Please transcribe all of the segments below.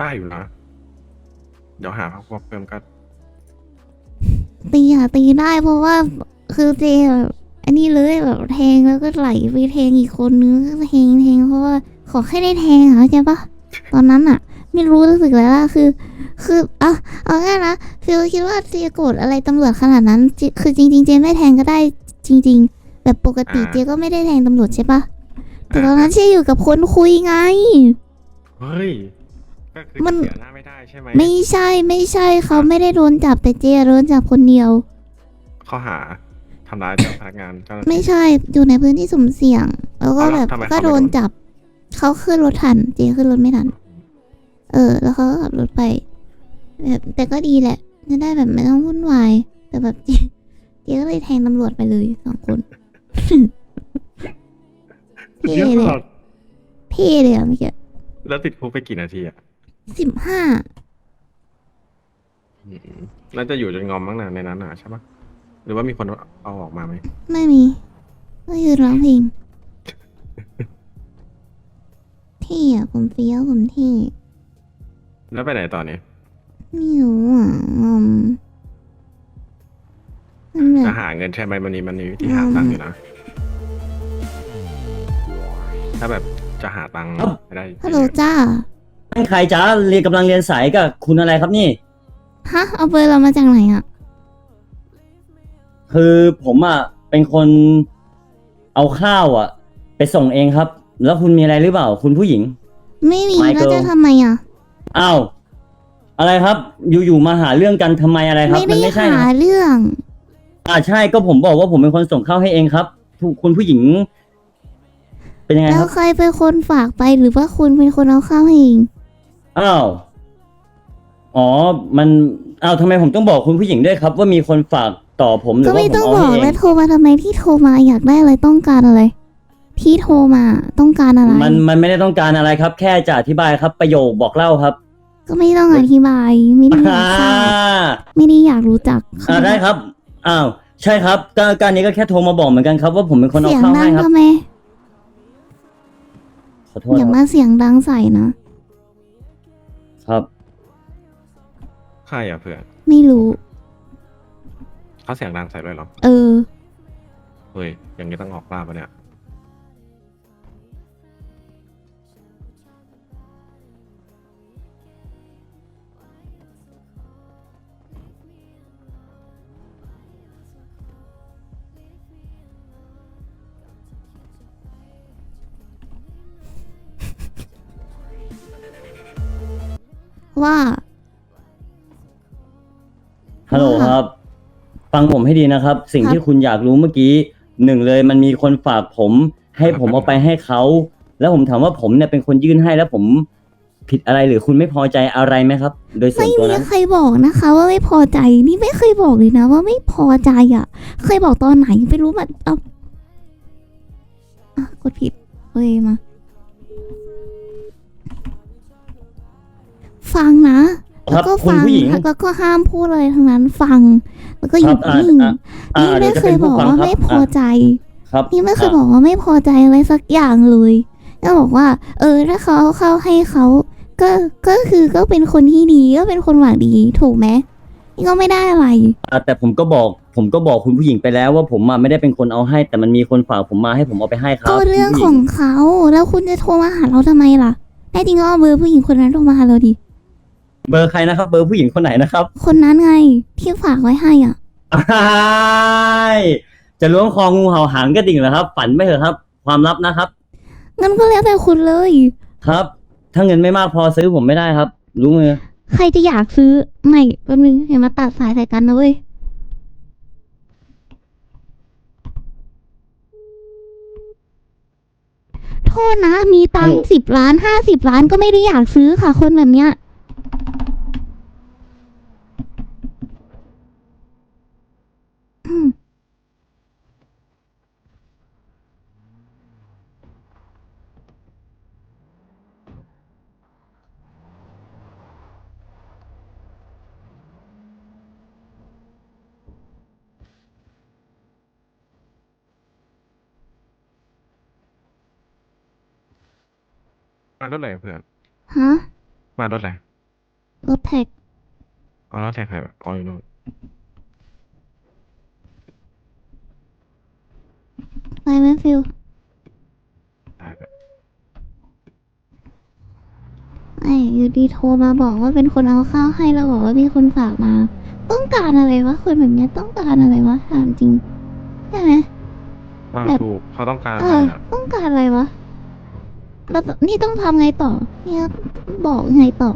ได้อยู่นะ เดี๋ยวหาพักพวกเพิ่มก็ตีอะตีได้เพราะว่าคือเจแบบอันนี้เลยแบบแทงแล้วก็ไหลไปแทงอีกคนนึงก็แทงแทงเพราะว่าขอแค่ได้แทงอะเข้าใจปะตอนนั้นอะไม่รู้รู้สึกแล้วล่ะคือ คืออะเอาง่ายนะฟิลคิดว่าเจโกรธอะไรตำรวจขนาดนั้นเจคือจริง ๆ เจไม่แทงก็ได้จริง ๆ แบบปกติเจก็ไม่ได้แทงตำรวจใช่ปะแต่ตอนนั้นเจอยู่กับคนคุยไง เฮ้ย ก็คือมัน เสียหน้าไม่ได้ใช่ไหมไม่ใช่ไม่ใช่เขาไม่ได้โดนจับแต่เจโดนจับคนเดียว ข้อหาทำร้ายเจ้าพนักงานเจ้าหน้าที่ ไม่ใช่อยู่ในพื้นที่สุ่มเสี่ยง แล้วก็เอาแล้แบวบทำไมเขาก็ไม่โดนโดนจับ เขาขึ้นรถทัน เจขึ้นรถไม่ทัน เออ แล้วเขาก็ขับรถไป แบบแต่ก็ดีแหละ จะได้แบบไม่ต้องวุ่นวาย แต่แบบเจเจก็เลยแทงตำรวจไปเลยสองคน เท่เยอะเลยมากเท่เลยอะเมื่อกี้แล้วติดคุกไปกี่นาทีอะ สิบห้าอืมน่าจะอยู่จนงอมบ้างนะในนั้นน่ะใช่ปะหรือว่ามีคนเอาออกมาไหมไม่มี ก็ยืนร้องเพลง เท่อะผมเฟี้ยวผมเท่แล้วไปไหนต่อเนี่ยไม่รู้อะอืมมันแบจะบ หาเงินใช่ไหมมันนี้มันมีวิธีหาตังค์อยู่นะถ้าแบบจะหาตังค์ไม่ได้ฮัลโหลจ้า นั่นใครจ้าเรียนกำลังเรียนสายกับคุณอะไรครับนี่ ฮะ เอาเบอร์เรามาจากไหนอะ คือผมอะเป็นคนเอาข้าวอะ ไปส่งเองครับ แล้วคุณมีอะไรหรือเปล่า คุณผู้หญิง ไม่มี Michael แล้วจะทำไมอะ อ้าวอะไรครับ อยู่ๆมาหาเรื่องกันทำไมอะไรครับ ไม่มัได้ไม่ใช่หานะเรื่อง อ่าใช่ก็ผมบอกว่าผมเป็นคนส่งข้าวให้เองครับทุกคุณผู้หญิง เป็นยังไงแล้ควรับใครเป็นคนฝากไปหรือว่าคุณเป็นคนเอาเข้าให้เอง อ้าว อ๋อ มัน อ้าวทำไมผมต้องบอกคุณผู้หญิงด้วยครับ ว่ามีคนฝากต่อผมหรืก็อว่าไม่ผมต้องเอาบให้อกเองแล้วโทรมาทำไมที่โทรมาอยากได้อะไรต้องการอะไร ที่โทรมาต้องการอะไร มันมันไม่ได้ต้องการอะไรครับ แค่จะอธิบายครับประโยคบอกเล่าครับก็ไม่ต้องอธิบาย ไม่ได้อยากทราบไม่ได้อยากรู้จักอ่าได้ครับ อ้าว ใช่ครับกการนี้ก็แค่โทรมาบอกเหมือนกันครับ ว่าผมเป็นคนเอาเสียงเข้าดัให้งครับ ทำไมขอโทษอย่านะมาเสียงดังใส่นะ ครับใครอะเพื่อนไม่รู้ เขาเสียงดังใส่ด้วยเหรอ เออ เฮ้ยอย่างนี้ต้องออกล่าปะเนี่ย ว่า ฮัลโหลว่าครับ ฟังผมให้ดีนะครับ สิ่งครับที่คุณอยากรู้เมื่อกี้หนึ่งเลยมันมีคนฝากผม ให้ผมเอาไปให้เขา แล้วผมถามว่าผมเนี่ยเป็นคนยื่นให้แล้วผมผิดอะไรหรือคุณไม่พอใจอะไรไหมครับ โดยส่วไม่นตัวมีนั้น ใครบอกนะคะ ว่าไม่พอใจนี่ไม่เคยบอกเลยนะ ว่าไม่พอใจอะ เคยบอกตอนไหนไม่รู้มาเอาอะกดผิดเอ้ยมา ฟังนะ คแล้รับวก็คุณฟังผู้หญิง แล้วก็ห้ามพูดอะไรทั้งนั้นฟัง แล้วก็หคยุรับดอ่านิ่งอ่าอ่านี่เดี๋ไม่ยวจะเคเป็ยนบผู้อกฟังว่าครับไม่พออะใจ ครับนี่ไม่เคยอะบอกว่าไม่พอใจอะไรสักอย่างเลยก็บอกว่า เออ ถ้าเขาเอาเข้าให้เขา ก็ ก็คือก็เป็นคนที่ดี ก็เป็นคนหวังดีถูกไหมนี่ก็ไม่ได้อะไร อะแต่ผมก็บอก ผมก็บอกคุณผู้หญิงไปแล้วว่าผมอะไม่ได้เป็นคนเอาให้ แต่มันมีคนฝากผมมาให้ผมเอาไปให้ครับก็เรื่องคุณผู้หขญิองเขา แล้วคุณจะโทรมาหาเราทำไมล่ะแน่จริงก็เอาเบอร์ผู้หญิงคนนั้นโทรมาหาเราดิ เบอร์ใครนะครับ เบอร์ผู้หญิงคนไหนนะครับคนนั้นไง ที่ฝากไว้ให้อะ อ้ายจะล้วงคองูเห่าหางกระดิ่งเหรอครับ ฝันไม่เถอะครับ ความลับนะครับ งั้นก็แล้วแต่คุณเลย ครับ ถ้าเงินไม่มากพอซื้อผมไม่ได้ครับ รู้มือใครจะอยากซื้อ ไม่แป๊บนึงอย่ามาตัดสายใส่กันนะเว้ย โทษนะ มีตังค์โอ้สิบล้านห้าสิบล้านก็ไม่ได้อยากซื้อค่ะ คนแบบเนี้ยอืม มารถอะไรเพื่อน ฮะ มารถอะไรรถแท็กเอาแล้วแท็กใครแบบอ๋ออยู่นู่นไปไหมฟิลได้เลยไอ้อยู่ดีโทรมาบอกว่าเป็นคนเอาข้าวให้แล้วบอกว่ามีคนฝากมา ต้องการอะไรวะคนแบบเนี้ยต้องการอะไรวะถามจริงใช่ไหม อ่าแบบ ถูกเขาต้องการเออะไรอ นะต้องการอะไรวะ แล้วนี่ต้องทำไงต่อ เนี่ยบอกไงต่อ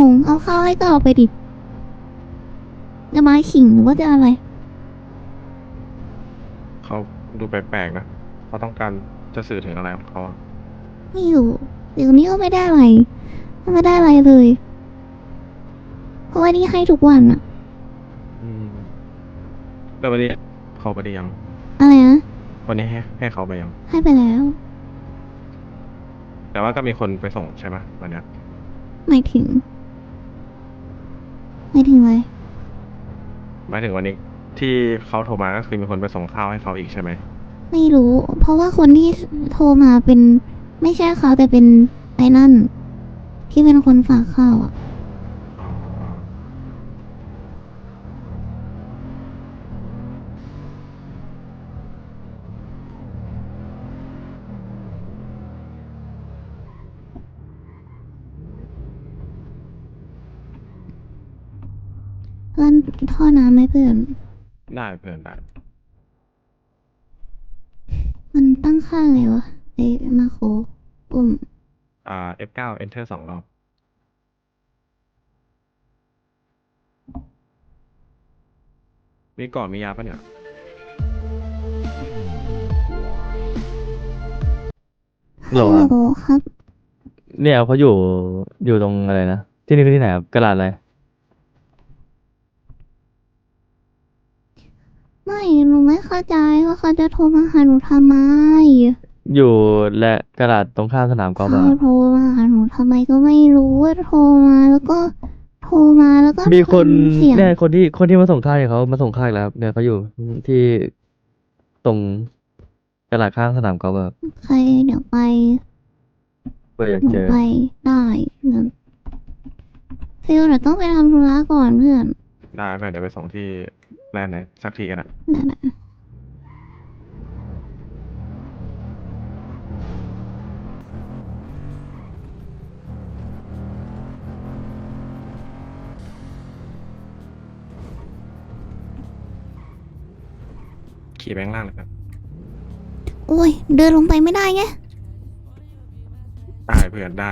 งงเอาข้าวให้ก็เอาไปดิจะมาขิงหรือว่าจะอะไร เขาดูแปลกๆนะเขาต้องการจะสื่อถึงอะไรของเขาอะไม่รู้เดี๋ยวนี้ก็ไม่ได้อะไรไม่ได้อะไรเลย เพราะว่านี่ให้ทุกวันอะอืมแล้ววันนี้เขาไปได้ยัง อะไรนะวันนี้ให้ให้เขาไปยัง ให้ไปแล้ว แต่ว่าก็มีคนไปส่งใช่ไหมวันเนี้ยหมายถึงหมายถึงอะไรหมายถึงวันนี้ที่เขาโทรมาก็คือมีคนไปส่งข้าวให้เขาอีกใช่ไหมไม่รู้ เพราะว่าคนที่โทรมาเป็น ไม่ใช่เขาแต่เป็นไอ้นั่น ที่เป็นคนฝากข้าวอะ พื่อนท่อน้ำไหมเพื่อนได้เพื่อนได้มันตั้งค่าไงวะไอ้มาโครปุ่มอ่า F9 Enter สองรอบ มีก่อนมียาปะเนี่ยโหลครับฮัลโหลครับ เนี่ยเขาอยู่อยู่ตรงอะไรนะ ที่นี่คือที่ไหนครับกระดาษอะไร ไม่หนูไม่เข้าใจว่าเขาจะโทรมาหาหนูทำไมอยู่และกระดาษตรงข้ามสนามกอล์ฟเขาอะครับโทรมาหาหนูทำไมก็ไม่รู้ว่าโทรมาแล้วก็โทรมาแล้วก็มีคนทำเสียงเนี่ยคนที่คนที่มาส่งค่ายเขามาส่งค่ายแล้วครับเนี่ยเขาอยู่ที่ตรงกระดาษข้างสนามกอล์ฟอะครับใครเดี๋ยวไปเพื่ออยากหนูเจอไปได้เดี๋ยวฟิลเดี๋ยวต้องไปทำธุระก่อนเพื่อน ได้เพื่อนเดี๋ยวไปส่งที่ แลนด์ไหนสักทีกันนะนั่นแหละขี่ไปข้างล่างเลยครับโอ้ย เดินลงไปไม่ได้ไง ได้เพื่อนได้